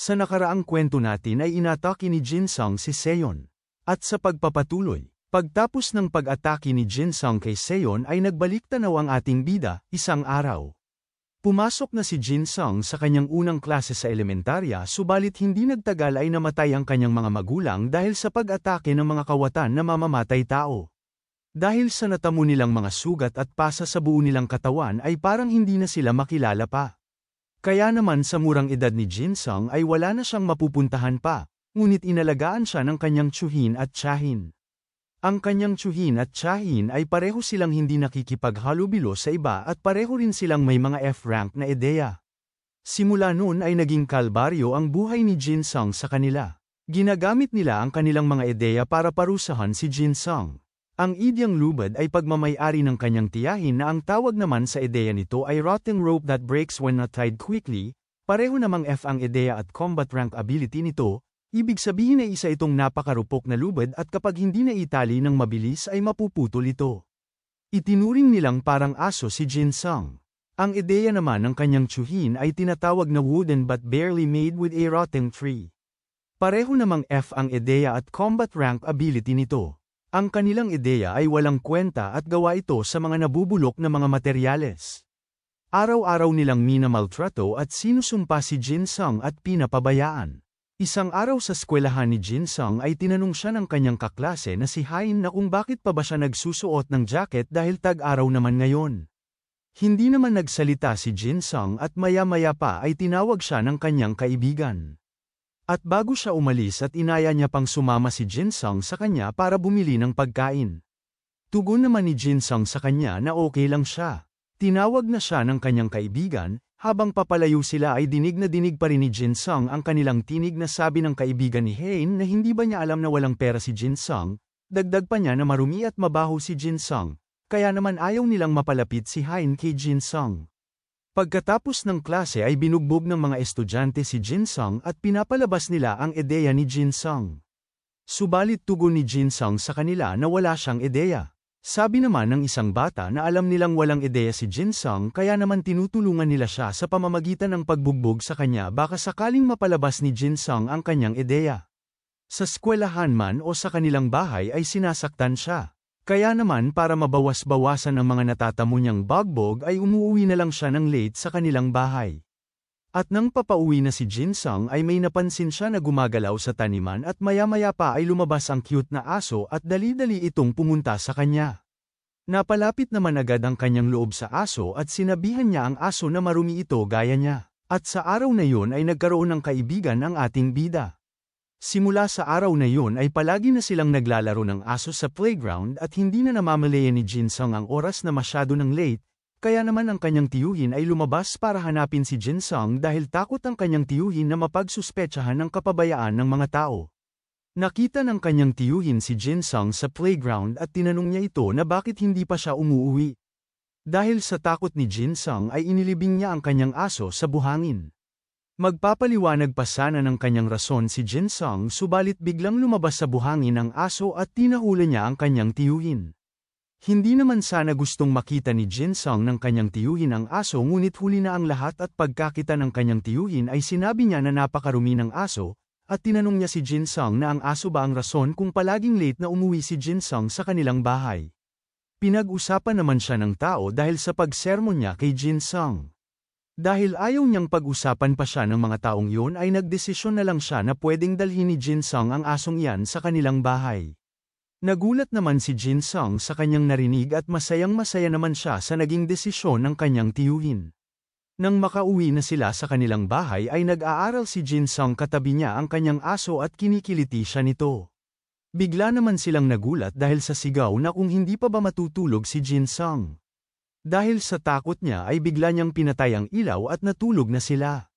Sa nakaraang kwento natin ay inatake ni Jinsung si Seon. At sa pagpapatuloy, pagtapos ng pag-atake ni Jinsung kay Seon ay nagbalik tanaw ang ating bida, isang araw. Pumasok na si Jinsung sa kanyang unang klase sa elementarya subalit hindi nagtagal ay namatay ang kanyang mga magulang dahil sa pag-atake ng mga kawatan na mamamatay tao. Dahil sa natamo nilang mga sugat at pasa sa buo nilang katawan ay parang hindi na sila makilala pa. Kaya naman sa murang edad ni Jinsung ay wala na siyang mapupuntahan pa, ngunit inalagaan siya ng kanyang tsuhin at tsahin. Ang kanyang tsuhin at tsahin ay pareho silang hindi nakikipaghalubilo sa iba at pareho rin silang may mga F-rank na ideya. Simula noon ay naging kalbaryo ang buhay ni Jinsung sa kanila. Ginagamit nila ang kanilang mga ideya para parusahan si Jinsung. Ang idyang lubad ay pagmamayari ng kanyang tiyahin na ang tawag naman sa ideya nito ay rotting rope that breaks when not tied quickly, pareho namang F ang ideya at combat rank ability nito, ibig sabihin ay isa itong napakarupok na lubad at kapag hindi na itali ng mabilis ay mapuputol ito. Itinuring nilang parang aso si Jin Sung. Ang ideya naman ng kanyang tsuhin ay tinatawag na wooden but barely made with a rotting tree. Pareho namang F ang ideya at combat rank ability nito. Ang kanilang ideya ay walang kwenta at gawa ito sa mga nabubulok na mga materyales. Araw-araw nilang minamaltrato at sinusumpa si Jin Sung at pinapabayaan. Isang araw sa eskwelahan ni Jin Sung ay tinanong siya ng kanyang kaklase na si Hain na kung bakit pa ba siya nagsusuot ng jacket dahil tag-araw naman ngayon. Hindi naman nagsalita si Jin Sung at maya-maya pa ay tinawag siya ng kanyang kaibigan. At bago siya umalis at inaya niya pang sumama si Jinsung sa kanya para bumili ng pagkain. Tugon naman ni Jinsung sa kanya na okay lang siya. Tinawag na siya ng kanyang kaibigan, habang papalayo sila ay dinig na dinig pa rin ni Jinsung ang kanilang tinig na sabi ng kaibigan ni Hein na hindi ba niya alam na walang pera si Jinsung, dagdag pa niya na marumi at mabaho si Jinsung, kaya naman ayaw nilang mapalapit si Hein kay Jinsung. Pagkatapos ng klase ay binugbog ng mga estudyante si Jinsung at pinapalabas nila ang ideya ni Jinsung. Subalit tugon ni Jinsung sa kanila na wala siyang ideya. Sabi naman ng isang bata na alam nilang walang ideya si Jinsung kaya naman tinutulungan nila siya sa pamamagitan ng pagbugbog sa kanya baka sakaling mapalabas ni Jinsung ang kanyang ideya. Sa eskwelahan man o sa kanilang bahay ay sinasaktan siya. Kaya naman para mabawas-bawasan ang mga natatamo niyang bagbog ay umuwi na lang siya ng late sa kanilang bahay. At nang papauwi na si Jinsung ay may napansin siya na gumagalaw sa taniman at maya-maya pa ay lumabas ang cute na aso at dali-dali itong pumunta sa kanya. Napalapit naman agad ang kanyang loob sa aso at sinabihan niya ang aso na marumi ito gaya niya. At sa araw na yun ay nagkaroon ng kaibigan ang ating bida. Simula sa araw na yun ay palagi na silang naglalaro ng aso sa playground at hindi na namamalayan ni Jinsung ang oras na masyado ng late, kaya naman ang kanyang tiyuhin ay lumabas para hanapin si Jinsung dahil takot ang kanyang tiyuhin na mapagsuspetsahan ng kapabayaan ng mga tao. Nakita ng kanyang tiyuhin si Jinsung sa playground at tinanong niya ito na bakit hindi pa siya umuuwi. Dahil sa takot ni Jinsung ay inilibing niya ang kanyang aso sa buhangin. Magpapaliwanag pa sana ng kanyang rason si Jin Sung subalit biglang lumabas sa buhangin ang aso at tinahula niya ang kanyang tiyuhin. Hindi naman sana gustong makita ni Jin Sung ng kanyang tiyuhin ang aso ngunit huli na ang lahat at pagkakita ng kanyang tiyuhin ay sinabi niya na napakarumi ng aso, at tinanong niya si Jin Sung na ang aso ba ang rason kung palaging late na umuwi si Jin Sung sa kanilang bahay. Pinag-usapan naman siya ng tao dahil sa pagsermon niya kay Jin Sung. Dahil ayaw niyang pag-usapan pa siya ng mga taong yun ay nagdesisyon na lang siya na pwedeng dalhin ni Jin Sung ang asong iyan sa kanilang bahay. Nagulat naman si Jin Sung sa kanyang narinig at masayang masaya naman siya sa naging desisyon ng kanyang tiyuhin. Nang makauwi na sila sa kanilang bahay ay nag-aaral si Jin Sung katabi niya ang kanyang aso at kinikiliti siya nito. Bigla naman silang nagulat dahil sa sigaw na kung hindi pa ba matutulog si Jin Sung. Dahil sa takot niya ay bigla niyang pinatay ang ilaw at natulog na sila.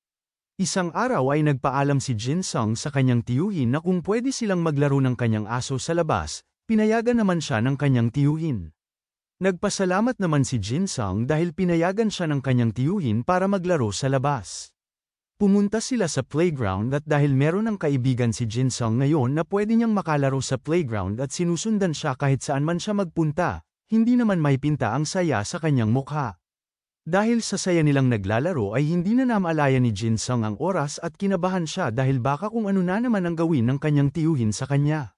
Isang araw ay nagpaalam si Jin Sung sa kanyang tiyuhin na kung pwede silang maglaro ng kanyang aso sa labas, pinayagan naman siya ng kanyang tiyuhin. Nagpasalamat naman si Jin Sung dahil pinayagan siya ng kanyang tiyuhin para maglaro sa labas. Pumunta sila sa playground at dahil meron ng kaibigan si Jin Sung ngayon na pwede niyang makalaro sa playground at sinusundan siya kahit saan man siya magpunta, hindi naman may pinta ang saya sa kanyang mukha. Dahil sa saya nilang naglalaro ay hindi na namaalaya ni Jinsung ang oras at kinabahan siya dahil baka kung ano na naman ang gawin ng kanyang tiyuhin sa kanya.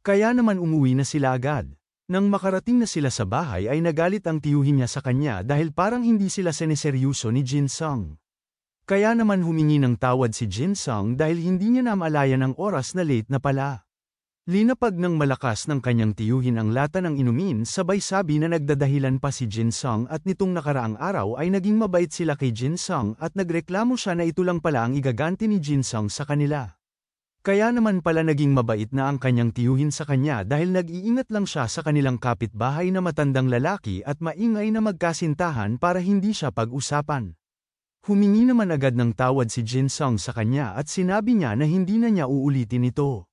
Kaya naman umuwi na sila agad. Nang makarating na sila sa bahay ay nagalit ang tiyuhin niya sa kanya dahil parang hindi sila seneseryoso ni Jinsung. Kaya naman humingi ng tawad si Jinsung dahil hindi niya namaalaya ng oras na late na pala. Linapag ng malakas ng kanyang tiyuhin ang lata ng inumin sabay sabi na nagdadahilan pa si Jinsung at nitong nakaraang araw ay naging mabait sila kay Jinsung at nagreklamo siya na ito lang pala ang igaganti ni Jinsung sa kanila. Kaya naman pala naging mabait na ang kanyang tiyuhin sa kanya dahil nag-iingat lang siya sa kanilang kapitbahay na matandang lalaki at maingay na magkasintahan para hindi siya pag-usapan. Humingi naman agad ng tawad si Jinsung sa kanya at sinabi niya na hindi na niya uulitin ito.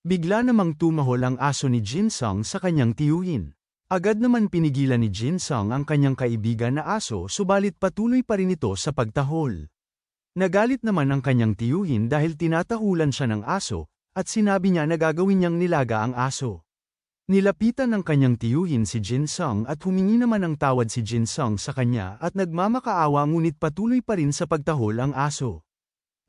Bigla namang tumahol ang aso ni Jinsung sa kanyang tiyuhin. Agad naman pinigilan ni Jinsung ang kanyang kaibigan na aso subalit patuloy pa rin ito sa pagtahol. Nagalit naman ang kanyang tiyuhin dahil tinatahulan siya ng aso, at sinabi niya na gagawin niyang nilaga ang aso. Nilapitan ng kanyang tiyuhin si Jinsung at humingi naman ng tawad si Jinsung sa kanya at nagmamakaawa ngunit patuloy pa rin sa pagtahol ang aso.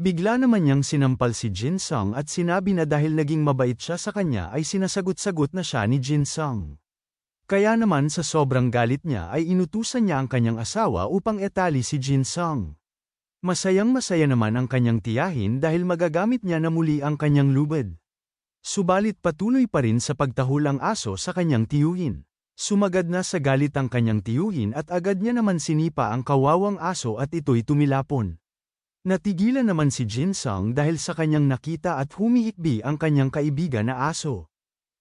Bigla naman niyang sinampal si Jin Sung at sinabi na dahil naging mabait siya sa kanya ay sinasagot-sagot na siya ni Jin Sung. Kaya naman sa sobrang galit niya ay inutusan niya ang kanyang asawa upang etali si Jin Sung. Masayang masaya naman ang kanyang tiyahin dahil magagamit niya na muli ang kanyang lubid. Subalit patuloy pa rin sa pagtahul ang aso sa kanyang tiyuhin. Sumagad na sa galit ang kanyang tiyuhin at agad niya naman sinipa ang kawawang aso at ito'y tumilapon. Natigilan naman si Jinsung dahil sa kanyang nakita at humihikbi ang kanyang kaibigan na aso.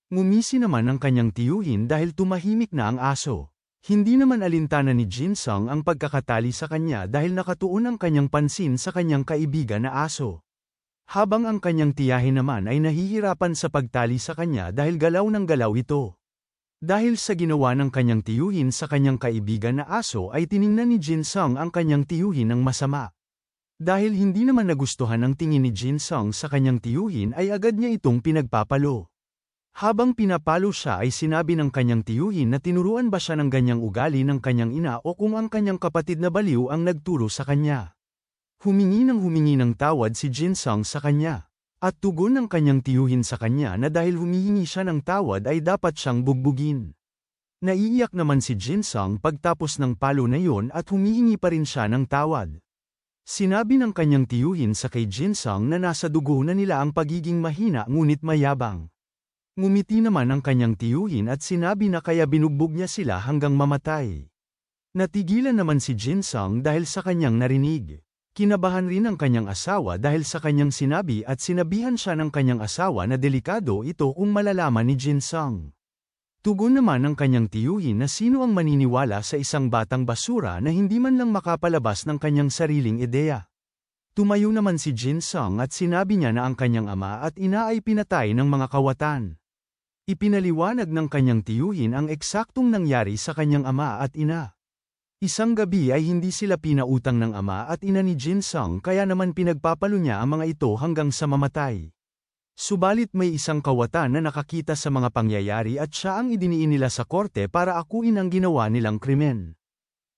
Ngumisi naman ang kanyang tiyuhin dahil tumahimik na ang aso. Hindi naman alintana ni Jinsung ang pagkakatali sa kanya dahil nakatuon ang kanyang pansin sa kanyang kaibigan na aso. Habang ang kanyang tiyahin naman ay nahihirapan sa pagtali sa kanya dahil galaw ng galaw ito. Dahil sa ginawa ng kanyang tiyuhin sa kanyang kaibigan na aso ay tiningnan ni Jinsung ang kanyang tiyuhin ng masama. Dahil hindi naman nagustuhan ang tingin ni Jin Sung sa kanyang tiyuhin ay agad niya itong pinagpapalo. Habang pinapalo siya ay sinabi ng kanyang tiyuhin na tinuruan ba siya ng ganyang ugali ng kanyang ina o kung ang kanyang kapatid na baliw ang nagturo sa kanya. Humingi ng humingi ng tawad si Jin Sung sa kanya. At tugon ng kanyang tiyuhin sa kanya na dahil humihingi siya ng tawad ay dapat siyang bugbugin. Naiiyak naman si Jin Sung pagtapos ng palo na yon at humihingi pa rin siya ng tawad. Sinabi ng kanyang tiyuhin sa kay Jinsung na nasa dugo na nila ang pagiging mahina ngunit mayabang. Ngumiti naman ang kanyang tiyuhin at sinabi na kaya binugbog niya sila hanggang mamatay. Natigilan naman si Jinsung dahil sa kanyang narinig. Kinabahan rin ang kanyang asawa dahil sa kanyang sinabi at sinabihan siya ng kanyang asawa na delikado ito kung malalaman ni Jinsung. Tugon naman ng kanyang tiyuhin na sino ang maniniwala sa isang batang basura na hindi man lang makapalabas ng kanyang sariling ideya. Tumayo naman si Jin Sung at sinabi niya na ang kanyang ama at ina ay pinatay ng mga kawatan. Ipinaliwanag ng kanyang tiyuhin ang eksaktong nangyari sa kanyang ama at ina. Isang gabi ay hindi sila pinautang ng ama at ina ni Jin Sung kaya naman pinagpapalo niya ang mga ito hanggang sa mamatay. Subalit may isang kawatan na nakakita sa mga pangyayari at siya ang idiniin nila sa korte para akuin ang ginawa nilang krimen.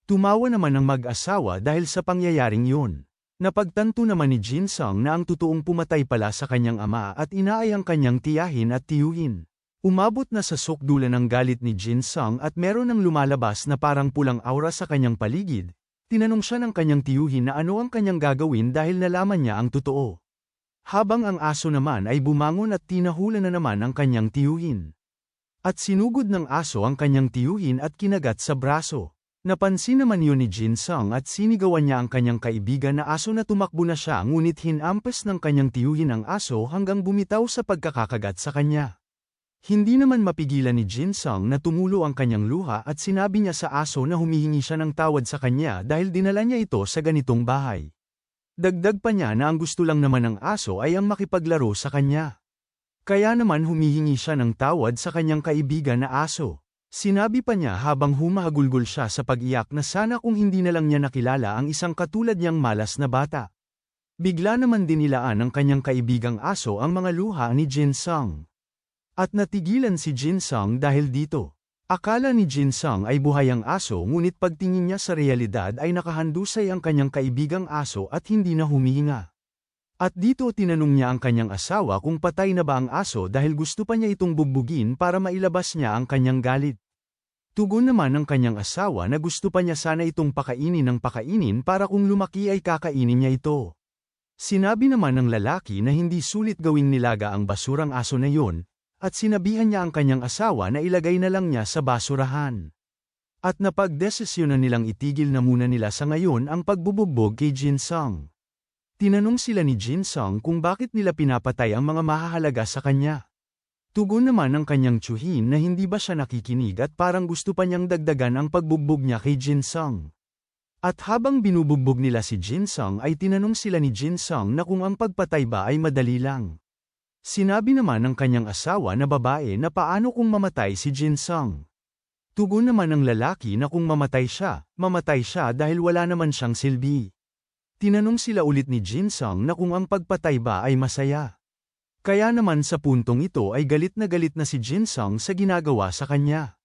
Tumawa naman ang mag-asawa dahil sa pangyayaring yun. Napagtanto naman ni Jin Sung na ang totoong pumatay pala sa kanyang ama at ina ay ang kanyang tiyahin at tiyuhin. Umabot na sa sukdulan ng galit ni Jin Sung at meron ng lumalabas na parang pulang aura sa kanyang paligid. Tinanong siya ng kanyang tiyuhin na ano ang kanyang gagawin dahil nalaman niya ang totoo. Habang ang aso naman ay bumangon at tinahulan na naman ang kanyang tiyuhin. At sinugod ng aso ang kanyang tiyuhin at kinagat sa braso. Napansin naman yun ni Jin Sung at sinigawan niya ang kanyang kaibigan na aso na tumakbo na siya ngunit hinampes ng kanyang tiyuhin ang aso hanggang bumitaw sa pagkakakagat sa kanya. Hindi naman mapigilan ni Jin Sung na tumulo ang kanyang luha at sinabi niya sa aso na humihingi siya ng tawad sa kanya dahil dinala niya ito sa ganitong bahay. Dagdag pa niya na ang gusto lang naman ng aso ay ang makipaglaro sa kanya. Kaya naman humihingi siya ng tawad sa kanyang kaibigan na aso. Sinabi pa niya habang humahagulgol siya sa pag-iyak na sana kung hindi na lang niya nakilala ang isang katulad niyang malas na bata. Bigla naman dinilaan ng kanyang kaibigang aso ang mga luha ni Jin Sung. At natigilan si Jin Sung dahil dito. Akala ni Jin Sung ay buhay ang aso ngunit pagtingin niya sa realidad ay nakahandusay ang kanyang kaibigang aso at hindi na humihinga. At dito tinanong niya ang kanyang asawa kung patay na ba ang aso dahil gusto pa niya itong bugbugin para mailabas niya ang kanyang galit. Tugon naman ng kanyang asawa na gusto pa niya sana itong pakainin ng pakainin para kung lumaki ay kakainin niya ito. Sinabi naman ng lalaki na hindi sulit gawing nilaga ang basurang aso na yon, at sinabihan niya ang kanyang asawa na ilagay na lang niya sa basurahan. At napagdesisyonan nilang itigil na muna nila sa ngayon ang pagbubugbog kay Jin Sung. Tinanong sila ni Jin Sung kung bakit nila pinapatay ang mga mahahalaga sa kanya. Tugon naman ng kanyang tsuhin na hindi ba siya nakikinig at parang gusto pa niyang dagdagan ang pagbugbog niya kay Jin Sung. At habang binubugbog nila si Jin Sung ay tinanong sila ni Jin Sung na kung ang pagpatay ba ay madali lang. Sinabi naman ng kanyang asawa na babae na paano kung mamatay si Jin Sung. Tugon naman ng lalaki na kung mamatay siya, mamatay siya dahil wala naman siyang silbi. Tinanong sila ulit ni Jin Sung na kung ang pagpatay ba ay masaya. Kaya naman sa puntong ito ay galit na galit na si Jin Sung sa ginagawa sa kanya.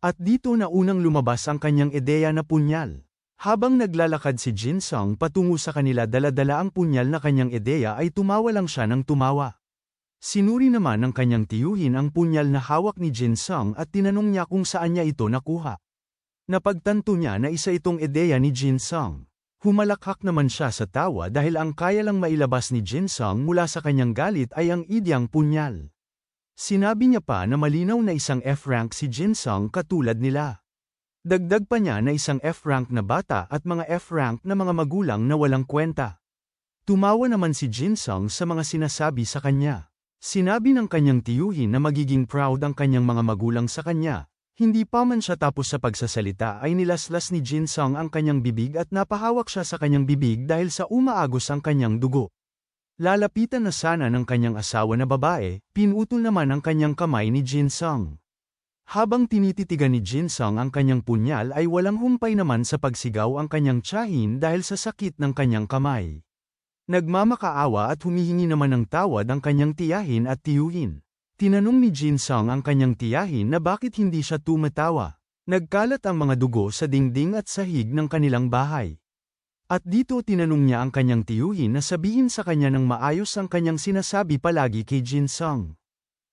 At dito na unang lumabas ang kanyang ideya na punyal. Habang naglalakad si Jin Sung patungo sa kanila daladala ang punyal na kanyang ideya ay tumawa lang siya ng tumawa. Sinuri naman ng kanyang tiyuhin ang punyal na hawak ni Jin Sung at tinanong niya kung saan niya ito nakuha. Napagtanto niya na isa itong ideya ni Jin Sung. Humalakhak naman siya sa tawa dahil ang kaya lang mailabas ni Jin Sung mula sa kanyang galit ay ang idyang punyal. Sinabi niya pa na malinaw na isang F-rank si Jin Sung katulad nila. Dagdag pa niya na isang F-rank na bata at mga F-rank na mga magulang na walang kwenta. Tumawa naman si Jin Sung sa mga sinasabi sa kanya. Sinabi ng kanyang tiyuhin na magiging proud ang kanyang mga magulang sa kanya. Hindi pa man siya tapos sa pagsasalita ay nilaslas ni Jin Sung ang kanyang bibig at napahawak siya sa kanyang bibig dahil sa umaagos ang kanyang dugo. Lalapitan na sana ng kanyang asawa na babae, pinutol naman ang kanyang kamay ni Jin Sung. Habang tinititigan ni Jin Sung ang kanyang punyal ay walang humpay naman sa pagsigaw ang kanyang tiyahin dahil sa sakit ng kanyang kamay. Nagmamakaawa at humihingi naman ng tawad ang kanyang tiyahin at tiyuhin. Tinanong ni Jin Sung ang kanyang tiyahin na bakit hindi siya tumatawa. Nagkalat ang mga dugo sa dingding at sahig ng kanilang bahay. At dito tinanong niya ang kanyang tiyuhin na sabihin sa kanya ng maayos ang kanyang sinasabi palagi kay Jin Sung.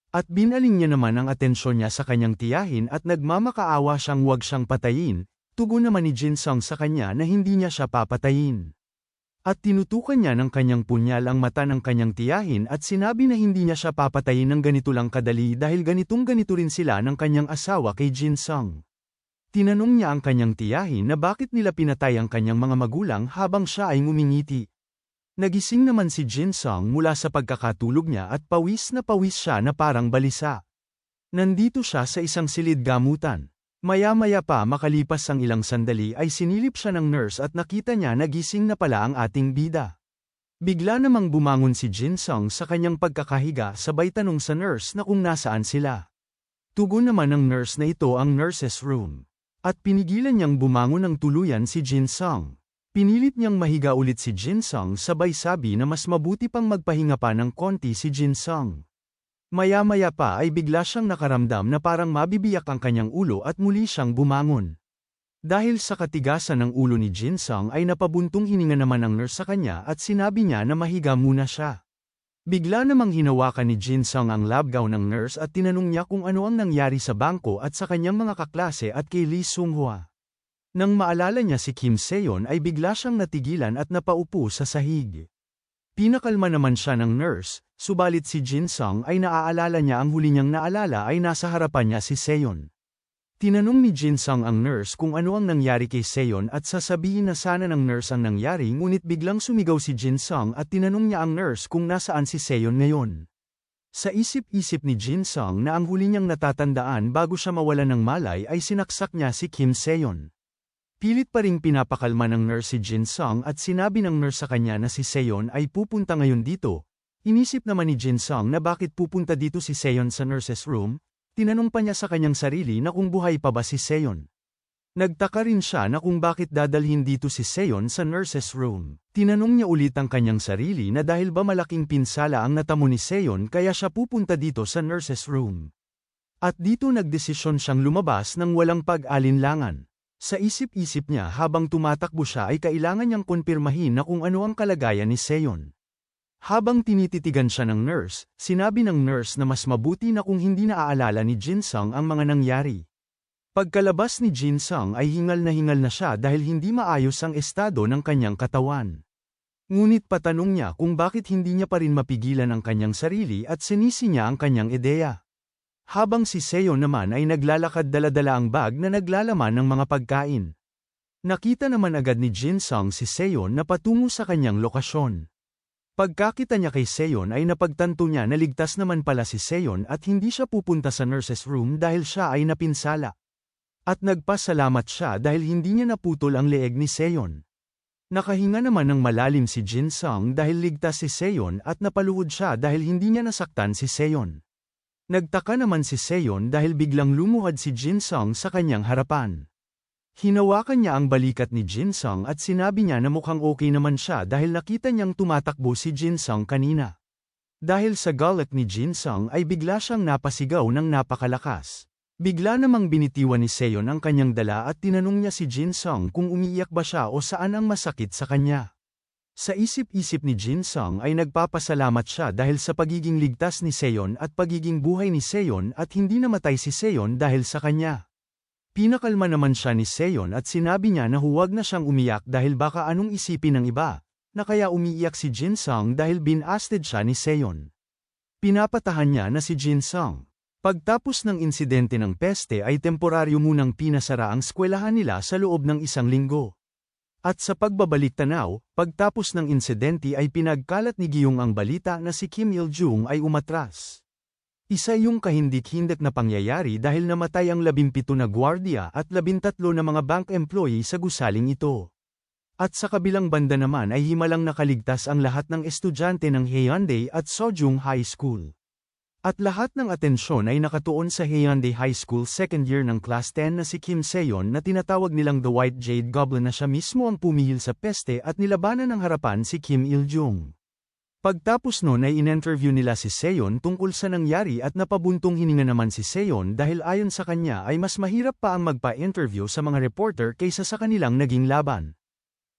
At binaling niya naman ang atensyon niya sa kanyang tiyahin at nagmamakaawa siyang huwag siyang patayin, tugon naman ni Jin Sung sa kanya na hindi niya siya papatayin. At tinutukan niya ng kanyang punyal ang mata ng kanyang tiyahin at sinabi na hindi niya siya papatayin ng ganito lang kadali dahil ganitong ganito rin sila ng kanyang asawa kay Jin Sung. Tinanong niya ang kanyang tiyahin na bakit nila pinatay ang kanyang mga magulang habang siya ay ngumingiti. Nagising naman si Jin Sung mula sa pagkakatulog niya at pawis na pawis siya na parang balisa. Nandito siya sa isang silid gamutan. Maya-maya pa makalipas ang ilang sandali ay sinilip siya ng nurse at nakita niya na gising na pala ang ating bida. Bigla namang bumangon si Jin Sung sa kanyang pagkakahiga sabay tanong sa nurse na kung nasaan sila. Tugon naman ng nurse na ito ang nurse's room. At pinigilan niyang bumangon ng tuluyan si Jin Sung. Pinilit niyang mahiga ulit si Jin Sung sabay sabi na mas mabuti pang magpahinga pa ng konti si Jin Sung. Maya-maya pa ay bigla siyang nakaramdam na parang mabibiyak ang kanyang ulo at muli siyang bumangon. Dahil sa katigasan ng ulo ni Jin Sung ay napabuntong hininga naman ang nurse sa kanya at sinabi niya na mahiga muna siya. Bigla namang hinawakan ni Jin Sung ang lab gown ng nurse at tinanong niya kung ano ang nangyari sa bangko at sa kanyang mga kaklase at kay Lee Sung-hwa. Nang maalala niya si Kim Seon ay bigla siyang natigilan at napaupo sa sahig. Pinakalma naman siya ng nurse, subalit si Jin Sung ay naaalala niya ang huli niyang naalala ay nasa harapan niya si Seon. Tinanong ni Jin Sung ang nurse kung ano ang nangyari kay Seon at sasabihin na sana ng nurse ang nangyari ngunit biglang sumigaw si Jin Sung at tinanong niya ang nurse kung nasaan si Seon ngayon. Sa isip-isip ni Jin Sung na ang huli niyang natatandaan bago siya mawala ng malay ay sinaksak niya si Kim Seon. Pilit pa ring pinapakalma ng nurse si Jin Sung at sinabi ng nurse sa kanya na si Seon ay pupunta ngayon dito. Inisip naman ni Jin Sung na bakit pupunta dito si Seon sa nurse's room, tinanong pa niya sa kanyang sarili na kung buhay pa ba si Seon. Nagtaka rin siya na kung bakit dadalhin dito si Seon sa nurse's room. Tinanong niya ulit ang kanyang sarili na dahil ba malaking pinsala ang natamo ni Seon kaya siya pupunta dito sa nurse's room. At dito nagdesisyon siyang lumabas ng walang pag-alinlangan. Sa isip-isip niya habang tumatakbo siya ay kailangan niyang konpirmahin na kung ano ang kalagayan ni Seon. Habang tinititigan siya ng nurse, sinabi ng nurse na mas mabuti na kung hindi naaalala ni Jin Sung ang mga nangyari. Pagkalabas ni Jin Sung ay hingal na hingal na siya dahil hindi maayos ang estado ng kanyang katawan. Ngunit patanong niya kung bakit hindi niya pa rin mapigilan ang kanyang sarili at sinisi niya ang kanyang ideya. Habang si Seo naman ay naglalakad daladala ang bag na naglalaman ng mga pagkain. Nakita naman agad ni Jin Sung si Seo na patungo sa kanyang lokasyon. Pagkakita niya kay Seon ay napagtanto niya na ligtas naman pala si Seon at hindi siya pupunta sa nurse's room dahil siya ay napinsala. At nagpasalamat siya dahil hindi niya naputol ang leeg ni Seon. Nakahinga naman ng malalim si Jin Sung dahil ligtas si Seon at napaluhod siya dahil hindi niya nasaktan si Seon. Nagtaka naman si Seon dahil biglang lumuhad si Jin Sung sa kanyang harapan. Hinawakan niya ang balikat ni Jin Sung at sinabi niya na mukhang okay naman siya dahil nakita niyang tumatakbo si Jin Sung kanina. Dahil sa galit ni Jin Sung ay bigla siyang napasigaw ng napakalakas. Bigla namang binitiwan ni Seon ang kanyang dala at tinanong niya si Jin Sung kung umiiyak ba siya o saan ang masakit sa kanya. Sa isip-isip ni Jin Sung ay nagpapasalamat siya dahil sa pagiging ligtas ni Seon at pagiging buhay ni Seon at hindi namatay si Seon dahil sa kanya. Pinakalma naman siya ni Seon at sinabi niya na huwag na siyang umiyak dahil baka anong isipin ng iba, na kaya umiiyak si Jin Sung dahil binasted siya ni Seon. Pinapatahan niya na si Jin Sung. Pagtapos ng insidente ng peste ay temporaryo munang pinasara ang eskwelahan nila sa loob ng isang linggo. At sa pagbabalik tanaw, pagtapos ng insidente ay pinagkalat ni Giyong ang balita na si Kim Il-jung ay umatras. Isa yung kahindik-hindik na pangyayari dahil namatay ang labimpito na gwardiya at labintatlo na mga bank employee sa gusaling ito. At sa kabilang banda naman ay himalang nakaligtas ang lahat ng estudyante ng Hyundai at Sojung High School. At lahat ng atensyon ay nakatuon sa Hyundai High School second year ng Class 10 na si Kim Seon na tinatawag nilang The White Jade Goblin na siya mismo ang pumihil sa peste at nilabanan ng harapan si Kim Il-jung. Pagtapos noon ay in-interview nila si Seon tungkol sa nangyari at napabuntong hininga naman si Seon dahil ayon sa kanya ay mas mahirap pa ang magpa-interview sa mga reporter kaysa sa kanilang naging laban.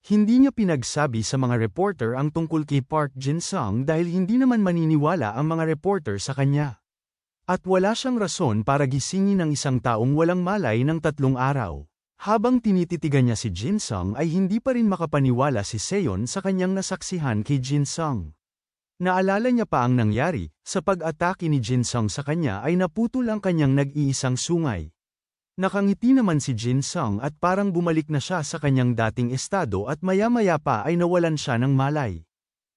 Hindi niya pinagsabi sa mga reporter ang tungkol kay Park Jin-sung dahil hindi naman maniniwala ang mga reporter sa kanya. At wala siyang rason para gisingin ng isang taong walang malay ng tatlong araw. Habang tinititigan niya si Jin-sung ay hindi pa rin makapaniwala si Seon sa kanyang nasaksihan kay Jin-sung. Naalala niya pa ang nangyari, sa pag-atake ni Jin-sung sa kanya ay naputol ang kanyang nag-iisang sungay. Nakangiti naman si Jin Sung at parang bumalik na siya sa kanyang dating estado at maya-maya pa ay nawalan siya ng malay.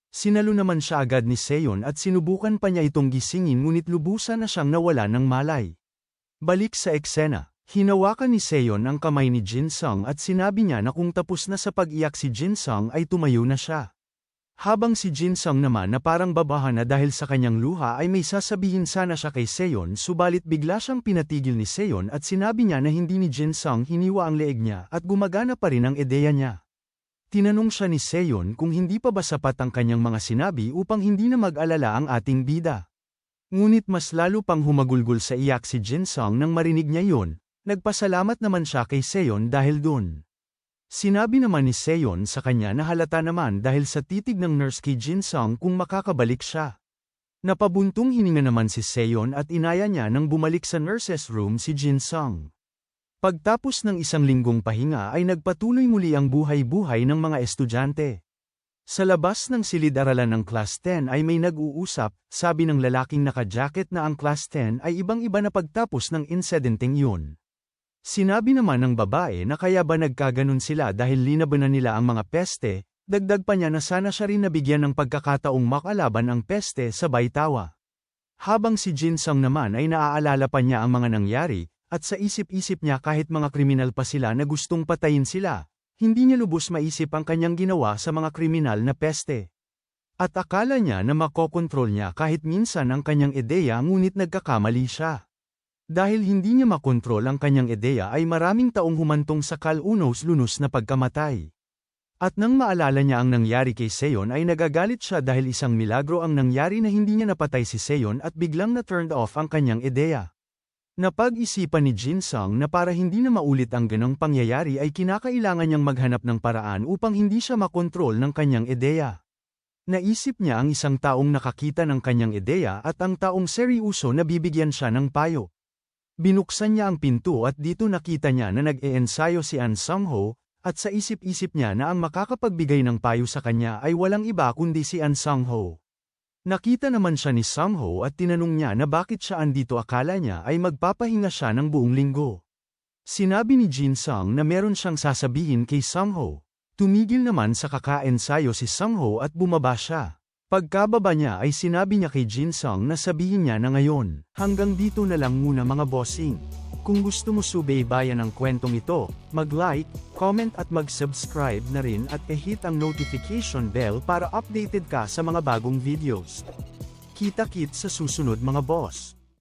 Sinalo naman siya agad ni Seon at sinubukan pa niya itong gisingin ngunit lubusan na siyang nawala ng malay. Balik sa eksena, hinawakan ni Seon ang kamay ni Jin Sung at sinabi niya na kung tapos na sa pag-iyak si Jin Sung ay tumayo na siya. Habang si Jin Sung naman na parang babahan na dahil sa kanyang luha ay may sasabihin sana siya kay Seon subalit bigla siyang pinatigil ni Seon at sinabi niya na hindi ni Jin Sung hiniwa ang leeg niya at gumagana pa rin ang ideya niya. Tinanong siya ni Seon kung hindi pa ba sapat ang kanyang mga sinabi upang hindi na mag-alala ang ating bida. Ngunit mas lalo pang humagulgol sa iyak si Jin Sung nang marinig niya yon, nagpasalamat naman siya kay Seon dahil dun. Sinabi naman ni Seon sa kanya na halata naman dahil sa titig ng nurse kay Jin Sung kung makakabalik siya. Napabuntong hininga naman si Seon at inaya niya nang bumalik sa nurse's room si Jin Sung. Pagtapos ng isang linggong pahinga ay nagpatuloy muli ang buhay-buhay ng mga estudyante. Sa labas ng silid-aralan ng Class 10 ay may nag-uusap, sabi ng lalaking naka-jacket na ang Class 10 ay ibang-iba na pagtapos ng insidenteng yun. Sinabi naman ng babae na kaya ba nagkaganon sila dahil linaban na nila ang mga peste, dagdag pa niya na sana siya rin nabigyan ng pagkakataong makalaban ang peste sa Baitawa. Habang si Jin Sung naman ay naaalala pa niya ang mga nangyari, at sa isip-isip niya kahit mga kriminal pa sila na gustong patayin sila, hindi niya lubos maisip ang kanyang ginawa sa mga kriminal na peste. At akala niya na makokontrol niya kahit minsan ang kanyang ideya ngunit nagkakamali siya. Dahil hindi niya makontrol ang kanyang ideya ay maraming taong humantong sa kalunos-lunos na pagkamatay. At nang maalala niya ang nangyari kay Seon ay nagagalit siya dahil isang milagro ang nangyari na hindi niya napatay si Seon at biglang na turned off ang kanyang ideya. Napag-isipan ni Jin Sung na para hindi na maulit ang ganong pangyayari ay kinakailangan niyang maghanap ng paraan upang hindi siya makontrol ng kanyang ideya. Naisip niya ang isang taong nakakita ng kanyang ideya at ang taong seryoso na bibigyan siya ng payo. Binuksan niya ang pinto at dito nakita niya na nag-eensayo si An Sung-ho, at sa isip-isip niya na ang makakapagbigay ng payo sa kanya ay walang iba kundi si An Sung-ho. Nakita naman siya ni Sung-ho at tinanong niya na bakit siya andito akala niya ay magpapahinga siya ng buong linggo. Sinabi ni Jin Sung na meron siyang sasabihin kay Sung-ho. Tumigil naman sa kakaensayo si Sung-ho at bumaba siya. Pagkababa niya ay sinabi niya kay Jin Sung na sabihin niya na ngayon, hanggang dito na lang muna mga bossing. Kung gusto mo subaybayan ang kwentong ito, mag-like, comment at mag-subscribe na rin at e-hit ang notification bell para updated ka sa mga bagong videos. Kita-kit sa susunod mga boss.